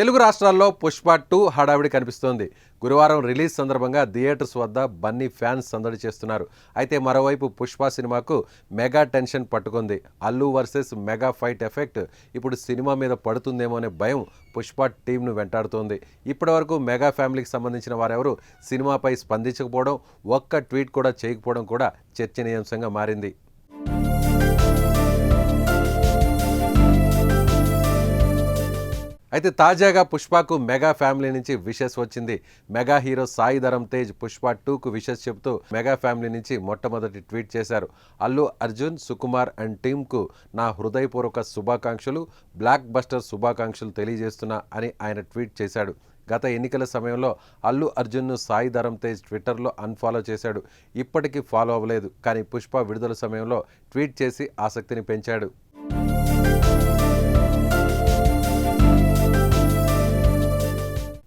తెలుగు రాష్ట్రాల్లో పుష్ప టూ హడావిడి కనిపిస్తోంది. గురువారం రిలీజ్ సందర్భంగా థియేటర్స్ వద్ద బన్నీ ఫ్యాన్స్ సందడి చేస్తున్నారు. అయితే మరోవైపు పుష్ప సినిమాకు మెగా టెన్షన్ పట్టుకుంది. Allu versus mega fight effect ఇప్పుడు సినిమా మీద పడుతుందేమో అనే భయం పుష్ప టీంను వెంటాడుతోంది. ఇప్పటివరకు మెగా ఫ్యామిలీకి సంబంధించిన వారెవరూ సినిమాపై స్పందించకపోవడం ఒక్క ట్వీట్ కూడా చేయకపోవడం కూడా చర్చనీయాంశంగా మారింది. అయితే తాజాగా పుష్పకు మెగా ఫ్యామిలీ నుంచి విషెస్ వచ్చింది. మెగా హీరో సాయి ధరమ్ తేజ్ పుష్ప టూకు విషెస్ చెప్తూ మెగా ఫ్యామిలీ నుంచి మొట్టమొదటి ట్వీట్ చేశారు. అల్లు అర్జున్ సుకుమార్ అండ్ టీమ్కు నా హృదయపూర్వక శుభాకాంక్షలు బ్లాక్ బస్టర్ శుభాకాంక్షలు తెలియజేస్తున్నా అని ఆయన ట్వీట్ చేశాడు. గత ఎన్నికల సమయంలో అల్లు అర్జున్ను సాయి ధరమ్ తేజ్ ట్విట్టర్లో అన్ఫాలో చేశాడు. ఇప్పటికీ ఫాలో అవ్వలేదు కానీ పుష్ప విడుదల సమయంలో ట్వీట్ చేసి ఆసక్తిని పెంచాడు.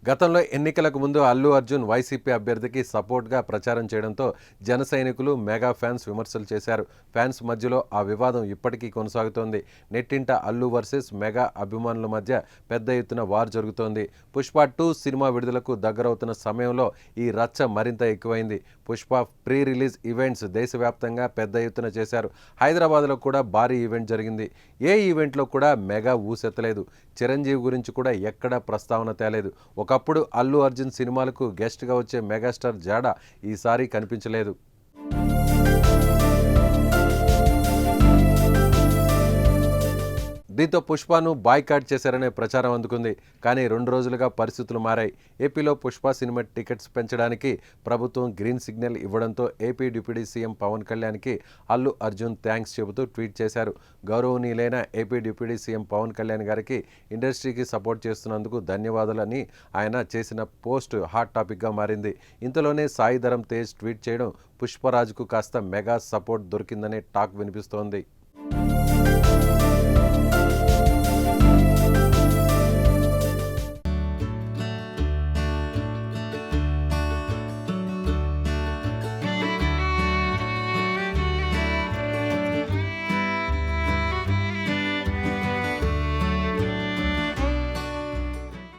గతంలో ఎన్నికలకు ముందు అల్లు అర్జున్ వైసీపీ అభ్యర్థికి సపోర్ట్గా ప్రచారం చేయడంతో జన సైనికులు మెగా ఫ్యాన్స్ విమర్శలు చేశారు. ఫ్యాన్స్ మధ్యలో ఆ వివాదం ఇప్పటికీ కొనసాగుతోంది. నెట్టింట అల్లు వర్సెస్ మెగా అభిమానుల మధ్య పెద్ద ఎత్తున వార్ జరుగుతోంది. పుష్ప టూ సినిమా విడుదలకు దగ్గరవుతున్న సమయంలో ఈ రచ్చ మరింత ఎక్కువైంది. పుష్ప ప్రీ రిలీజ్ ఈవెంట్స్ దేశవ్యాప్తంగా పెద్ద ఎత్తున చేశారు. హైదరాబాద్లో కూడా భారీ ఈవెంట్ జరిగింది. ఏ ఈవెంట్లో కూడా మెగా ఊసెత్తలేదు. చిరంజీవి గురించి కూడా ఎక్కడా ప్రస్తావన తేలేదు. ఒక ఒకప్పుడు అల్లు అర్జున్ సినిమాలకు గెస్ట్గా వచ్చే మెగాస్టార్ జాడ ఈసారి కనిపించలేదు. దీంతో పుష్పను బాయ్కాట్ చేశారనే ప్రచారం అందుకుంది. కానీ రెండు రోజులుగా పరిస్థితులు మారాయి. ఏపీలో పుష్ప సినిమా టికెట్స్ పెంచడానికి ప్రభుత్వం గ్రీన్ సిగ్నల్ ఇవ్వడంతో ఏపీ డిప్యూటీ సీఎం పవన్ కళ్యాణ్కి అల్లు అర్జున్ థ్యాంక్స్ చెబుతూ ట్వీట్ చేశారు. గౌరవనీయులైన AP deputy CM Pawan Kalyan గారికి ఇండస్ట్రీకి సపోర్ట్ చేస్తున్నందుకు ధన్యవాదాలని ఆయన చేసిన పోస్ట్ హాట్ టాపిక్గా మారింది. ఇంతలోనే సాయి ధరం తేజ్ ట్వీట్ చేయడం పుష్పరాజ్కు కాస్త మెగా సపోర్ట్ దొరికిందనే టాక్ వినిపిస్తోంది.